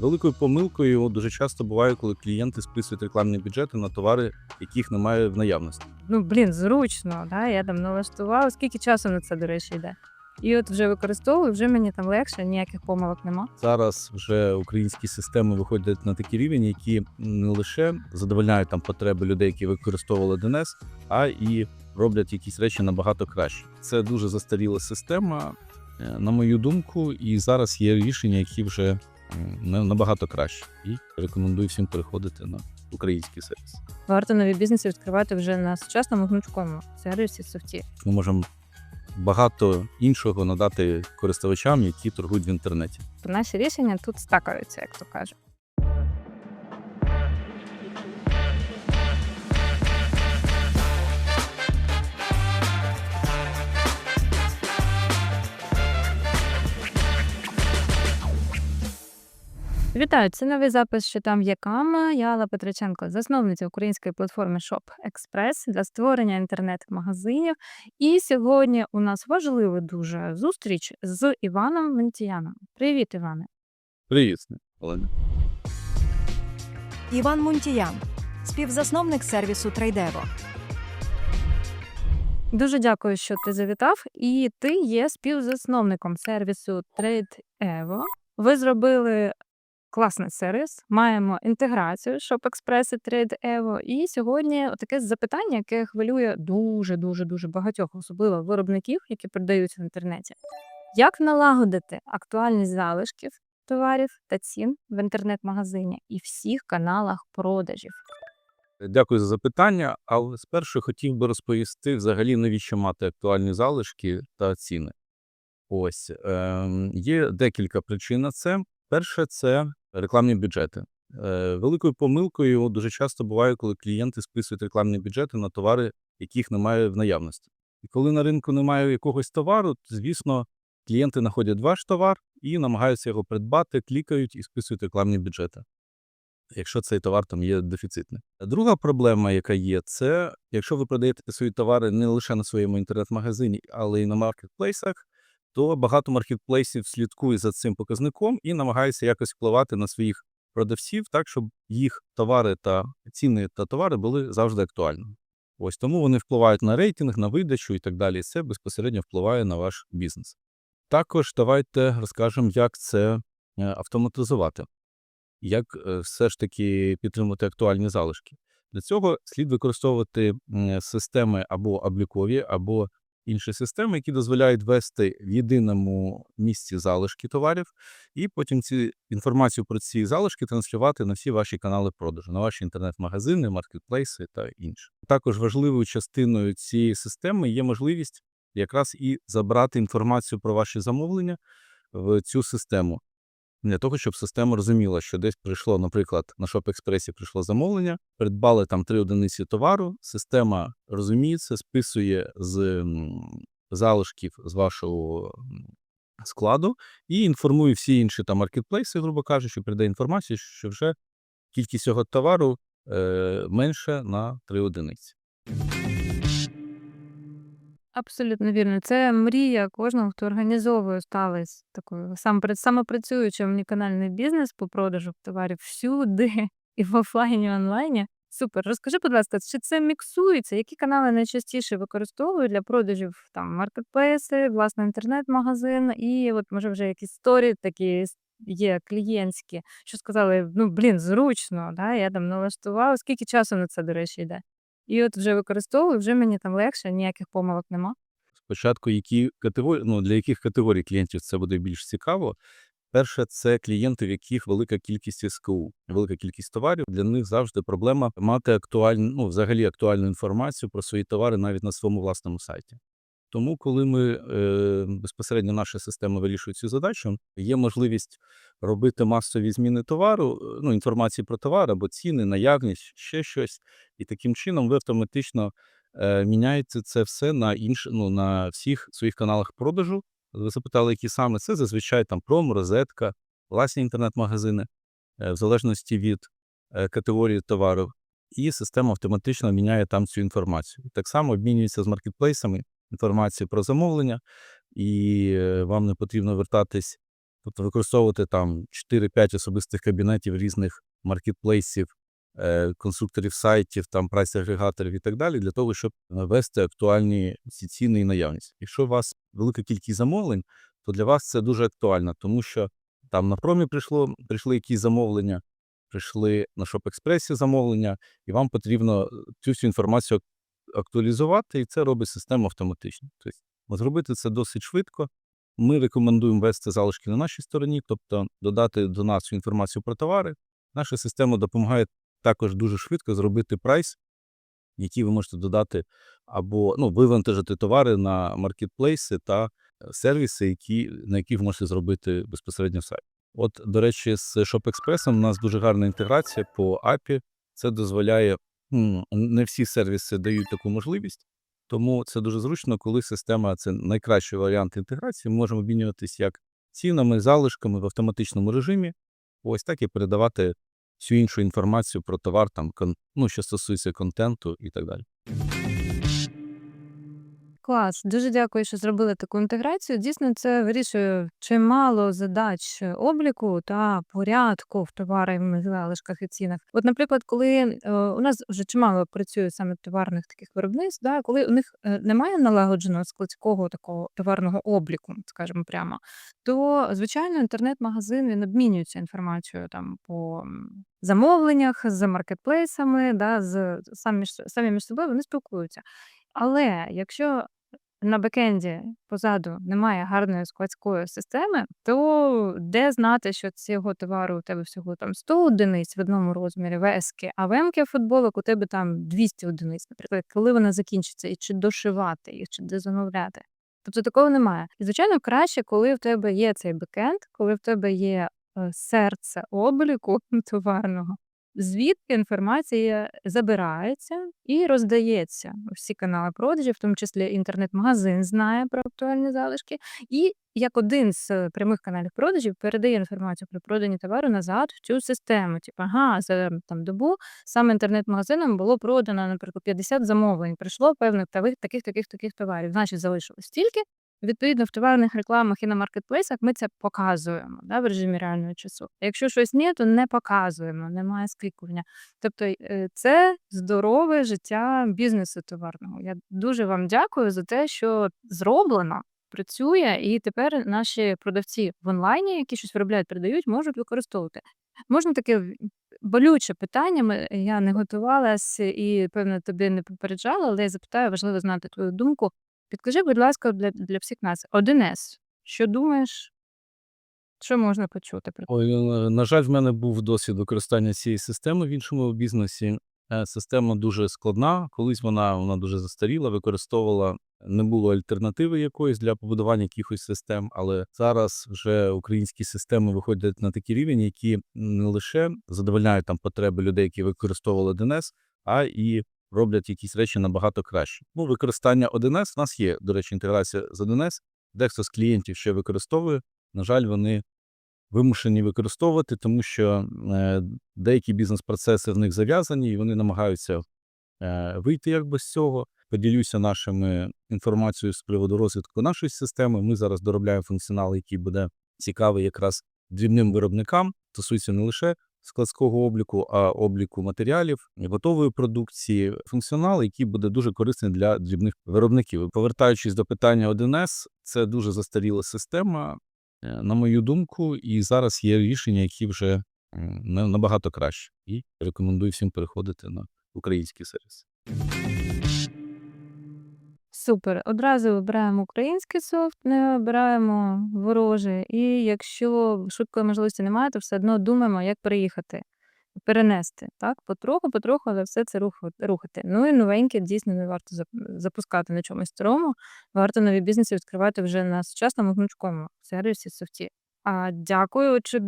Великою помилкою дуже часто буває, коли клієнти списують рекламні бюджети на товари, яких немає в наявності. Ну, блін, зручно, да? я там налаштувала. Скільки часу на це, до речі, йде? І от вже використовую, вже мені там легше, ніяких помилок нема. Зараз вже українські системи виходять на такий рівень, які не лише задовольняють там потреби людей, які використовували DNS, а і роблять якісь речі набагато краще. Це дуже застаріла система, е, на мою думку, і зараз є рішення, які вже набагато краще. І рекомендую всім переходити на український сервіс. Варто нові бізнеси відкривати вже на сучасному гнучкому сервісі софті. Ми можемо багато іншого надати користувачам, які торгують в інтернеті. Наші рішення тут стакаються, як то кажуть. Вітаю! Це новий запис, що там є кама. Я Алла Петриченко, засновниця української платформи Shop Express для створення інтернет-магазинів. І сьогодні у нас важлива дуже зустріч з Іваном Ментіяном. Привіт, Іване! Привіт, Олена. Іван Мунтіян, співзасновник сервісу Трейдево. Дуже дякую, що ти завітав. І ти є співзасновником сервісу TradeEvo. Ви зробили класний сервіс, маємо інтеграцію Shop Express і TradeEvo. І сьогодні таке запитання, яке хвилює дуже дуже дуже багатьох, особливо виробників, які продаються в інтернеті. Як налагодити актуальність залишків товарів та цін в інтернет-магазині і всіх каналах продажів? Дякую за запитання. Але спершу хотів би розповісти взагалі, навіщо мати актуальні залишки та ціни. Ось ем, є декілька причин на це. Перше, це рекламні бюджети. Е, великою помилкою дуже часто буває, коли клієнти списують рекламні бюджети на товари, яких немає в наявності. І коли на ринку немає якогось товару, то, звісно, клієнти знаходять ваш товар і намагаються його придбати, клікають і списують рекламні бюджети. Якщо цей товар там є дефіцитний. Друга проблема, яка є, це якщо ви продаєте свої товари не лише на своєму інтернет-магазині, але й на маркетплейсах, то багато маркетплейсів слідкує за цим показником і намагається якось впливати на своїх продавців так, щоб їх товари та ціни та товари були завжди актуальними. Ось тому вони впливають на рейтинг, на видачу і так далі. І це безпосередньо впливає на ваш бізнес. Також давайте розкажемо, як це е, автоматизувати, як е, все ж таки підтримувати актуальні залишки. Для цього слід використовувати системи або облікові, або інші системи, які дозволяють вести в єдиному місці залишки товарів, і потім ці інформацію про ці залишки транслювати на всі ваші канали продажу, на ваші інтернет-магазини, маркетплейси та інше. Також важливою частиною цієї системи є можливість якраз і забрати інформацію про ваші замовлення в цю систему. Для того, щоб система розуміла, що десь прийшло, наприклад, на ShopExpress прийшло замовлення, придбали там три одиниці товару. Система розуміє це, списує з залишків з вашого складу і інформує всі інші там маркетплейси, грубо кажучи, передає інформацію, що вже кількість цього товару е, менше на три одиниці. Абсолютно вірно. Це мрія кожного, хто організовує сталий такою сам самопрацюючий omnikanальний бізнес по продажу товарів всюди, і в офлайні, і онлайні. Супер. Розкажи, будь ласка, чи це міксується? Які канали найчастіше використовують для продажів там маркетплейси, власне, інтернет-магазин, і от може вже якісь сторі такі є клієнтські, що сказали: ну блін, зручно, да? я там налаштував. Скільки часу на це, до речі, йде? І от вже використовую, вже мені там легше, ніяких помилок нема. Спочатку, які категорії, ну для яких категорій клієнтів це буде більш цікаво. Перше, це клієнти, в яких велика кількість СКУ, велика кількість товарів. Для них завжди проблема мати актуальну, ну взагалі актуальну інформацію про свої товари навіть на своєму власному сайті. Тому, коли ми е, безпосередньо наша система вирішує цю задачу, є можливість робити масові зміни товару, е, ну інформації про товар або ціни, наявність, ще щось, і таким чином ви автоматично е, міняєте це все на інш, ну, на всіх своїх каналах продажу. Ви запитали, які саме це зазвичай там промо, розетка, власні інтернет-магазини, е, в залежності від е, категорії товару. І система автоматично міняє там цю інформацію. Так само обмінюється з маркетплейсами інформацією про замовлення, і е, вам не потрібно вертатись Тобто використовувати там 4-5 особистих кабінетів різних маркетплейсів, е, конструкторів сайтів, там прайс-агрегаторів і так далі, для того, щоб вести актуальні ці ціни і наявність. Якщо у вас велика кількість замовлень, то для вас це дуже актуально, тому що там на промі прийшло, прийшли якісь замовлення, прийшли на Шоп-експресі замовлення, і вам потрібно цю всю інформацію актуалізувати, і це робить система автоматично. Тобто зробити це досить швидко. Ми рекомендуємо вести залишки на нашій стороні, тобто додати до нас інформацію про товари. Наша система допомагає також дуже швидко зробити прайс, який ви можете додати, або ну, вивантажити товари на маркетплейси та е, сервіси, які, на яких ви можете зробити безпосередньо сайт. От, до речі, з ShopExpress у нас дуже гарна інтеграція по API. Це дозволяє, не всі сервіси дають таку можливість, тому це дуже зручно, коли система це найкращий варіант інтеграції. Ми можемо обмінюватись як цінами, залишками в автоматичному режимі. Ось так і передавати всю іншу інформацію про товар, там ну, що стосується контенту і так далі. Клас, дуже дякую, що зробили таку інтеграцію. Дійсно, це вирішує чимало задач обліку та порядку в товарах, залишках і цінах. От, наприклад, коли е, у нас вже чимало працює саме товарних таких виробництв, да, коли у них е, немає налагодженого складського такого товарного обліку, скажімо прямо, то звичайно інтернет-магазин він обмінюється інформацією там по замовленнях з маркетплейсами, да, з самі, між- самі між собою вони спілкуються. Але якщо на бекенді позаду немає гарної складської системи, то де знати, що цього товару у тебе всього там 100 одиниць в одному розмірі вески, а в емки футболок у тебе там 200 одиниць, наприклад, коли вона закінчиться, і чи дошивати їх, чи де замовляти. Тобто такого немає. І звичайно, краще, коли в тебе є цей бекенд, коли в тебе є е, серце обліку товарного, звідки інформація забирається і роздається всі канали продажів, в тому числі інтернет-магазин знає про актуальні залишки, і як один з е, прямих каналів продажів передає інформацію про продані товари назад в цю систему. Типу, ага, за там добу саме інтернет-магазином було продано, наприклад, 50 замовлень. Прийшло певних таких, таких, таких товарів. Значить, залишилось стільки. Відповідно, в товарних рекламах і на маркетплейсах ми це показуємо да, в режимі реального часу. А якщо щось ні, то не показуємо, немає склікування. Тобто е, це здорове життя бізнесу товарного. Я дуже вам дякую за те, що зроблено, працює, і тепер наші продавці в онлайні, які щось виробляють, передають, можуть використовувати. Можна таке болюче питання. Я не готувалась і, певно, тобі не попереджала, але я запитаю, важливо знати твою думку. Підкажи, будь ласка, для, для всіх нас 1С. Що думаєш? Що можна почути? про Ой, е, на жаль, в мене був досвід використання цієї системи в іншому бізнесі. Е, Система дуже складна. Колись вона, вона дуже застаріла, використовувала не було альтернативи якоїсь для побудування якихось систем, але зараз вже українські системи виходять на такий рівень, які не лише задовольняють там потреби людей, які використовували 1С, а і роблять якісь речі набагато краще. Ну, використання 1С, у нас є, до речі, інтеграція з 1С. Дехто з клієнтів ще використовує. На жаль, вони вимушені використовувати, тому що е, деякі бізнес-процеси в них зав'язані, і вони намагаються е, вийти якби з цього. Поділюся нашими інформацією з приводу розвитку нашої системи. Ми зараз доробляємо функціонал, який буде цікавий якраз дрібним виробникам. Стосується не лише складського обліку, а обліку матеріалів, готової продукції, функціонал, який буде дуже корисний для дрібних виробників. Повертаючись до питання 1С, це дуже застаріла система, е, на мою думку, і зараз є рішення, які вже набагато краще. І рекомендую всім переходити на український сервіс. Супер. Одразу вибираємо український софт, не обираємо ворожий. І якщо швидкої можливості немає, то все одно думаємо, як переїхати, перенести. Так, потроху, потроху, але все це руху- рухати. Ну і новеньке дійсно не варто зап- запускати на чомусь старому. Варто нові бізнеси відкривати вже на сучасному гнучкому сервісі софті. А дякую. Чи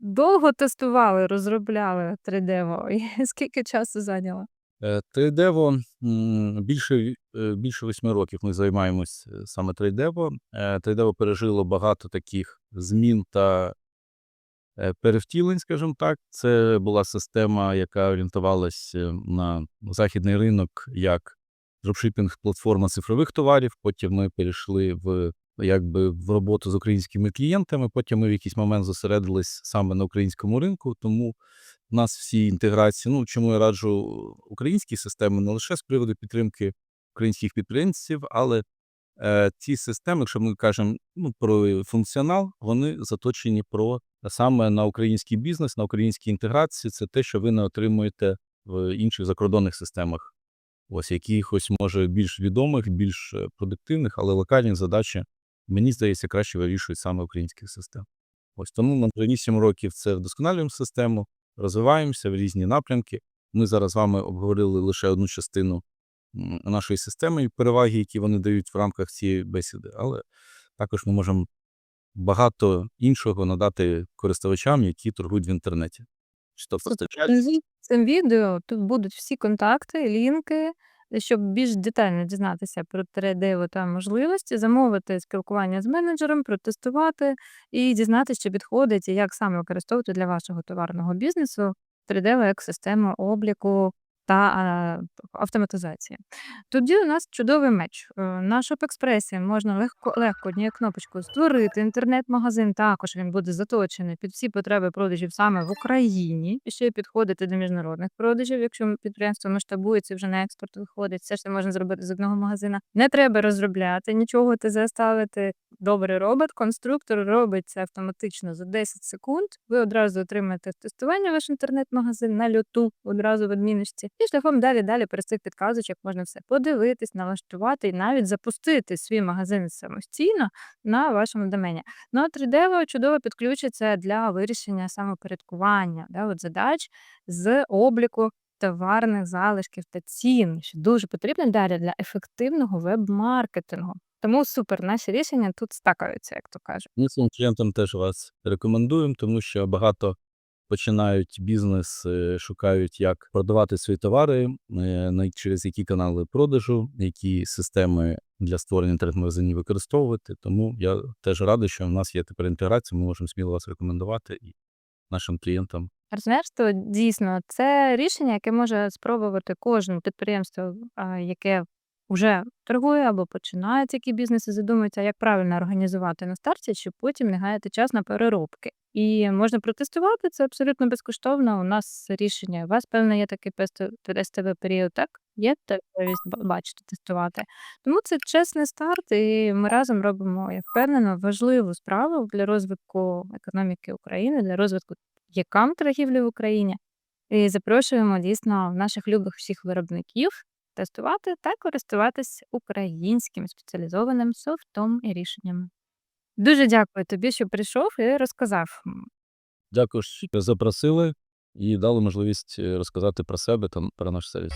довго тестували, розробляли 3D? І скільки часу зайняло? Е, 3Devo м, більше, е, більше восьми років ми займаємось е, саме 3Devo. Е, 3Devo пережило багато таких змін та перевтілень, скажімо так. Це була система, яка орієнтувалася на західний ринок як дропшипінг платформа цифрових товарів. Потім ми перейшли в якби в роботу з українськими клієнтами. Потім ми в якийсь момент зосередились саме на українському ринку, тому у нас всі інтеграції. Ну чому я раджу українські системи не лише з приводу підтримки українських підприємців, але е, ці системи, якщо ми кажемо ну, про функціонал, вони заточені про саме на український бізнес, на українські інтеграції. Це те, що ви не отримуєте в інших закордонних системах. Ось якихось може більш відомих, більш е, продуктивних, але локальні задачі, мені здається, краще вирішують саме українських систем. Ось тому ми вже 8 років це вдосконалюємо систему, розвиваємося в різні напрямки. Ми зараз з вами обговорили лише одну частину нашої системи і переваги, які вони дають в рамках цієї бесіди, але також ми можемо багато іншого надати користувачам, які торгують в інтернеті. Чи то цим відео тут будуть всі контакти, лінки, щоб більш детально дізнатися про 3D та можливості, замовити спілкування з менеджером, протестувати і дізнатися, що підходить і як саме використовувати для вашого товарного бізнесу 3D-систему обліку та автоматизації. Тоді у нас чудовий меч. Е, На Shop можна легко, легко однією кнопочкою створити інтернет-магазин. Також він буде заточений під всі потреби продажів саме в Україні. І ще підходити до міжнародних продажів. Якщо підприємство масштабується, вже на експорт виходить, все ж це можна зробити з одного магазина. Не треба розробляти, нічого ти заставити. Добрий робот, конструктор робить це автоматично за 10 секунд. Ви одразу отримаєте тестування ваш інтернет-магазин на льоту, одразу в адміночці. І шляхом далі далі через цих підказочок можна все подивитись, налаштувати і навіть запустити свій магазин самостійно на вашому домені. Ну а 3D чудово підключиться для вирішення самопорядкування да, от задач з обліку товарних залишків та цін, що дуже потрібно далі для ефективного веб-маркетингу. Тому супер, наші рішення тут стакаються, як то кажуть. Ми своїм клієнтам теж вас рекомендуємо, тому що багато починають бізнес, е, шукають, як продавати свої товари, е, через які канали продажу, які системи для створення інтернет-магазинів використовувати. Тому я теж радий, що в нас є тепер інтеграція, ми можемо сміло вас рекомендувати і нашим клієнтам. Партнерство дійсно це рішення, яке може спробувати кожне підприємство, яке вже торгує або починає такі бізнеси, задумується, як правильно організувати на старті, щоб потім не гаяти час на переробки. І можна протестувати це абсолютно безкоштовно. У нас рішення. У вас, певно, є такий тестовий період, так? Є можливість бачити, тестувати. Тому це чесний старт, і ми разом робимо, я впевнена, важливу справу для розвитку економіки України, для розвитку якам торгівлі в Україні. І запрошуємо дійсно наших любих всіх виробників тестувати та користуватись українським спеціалізованим софтом і рішеннями. Дуже дякую тобі, що прийшов і розказав. Дякую, що запросили і дали можливість е, розказати про себе та про наш сервіс.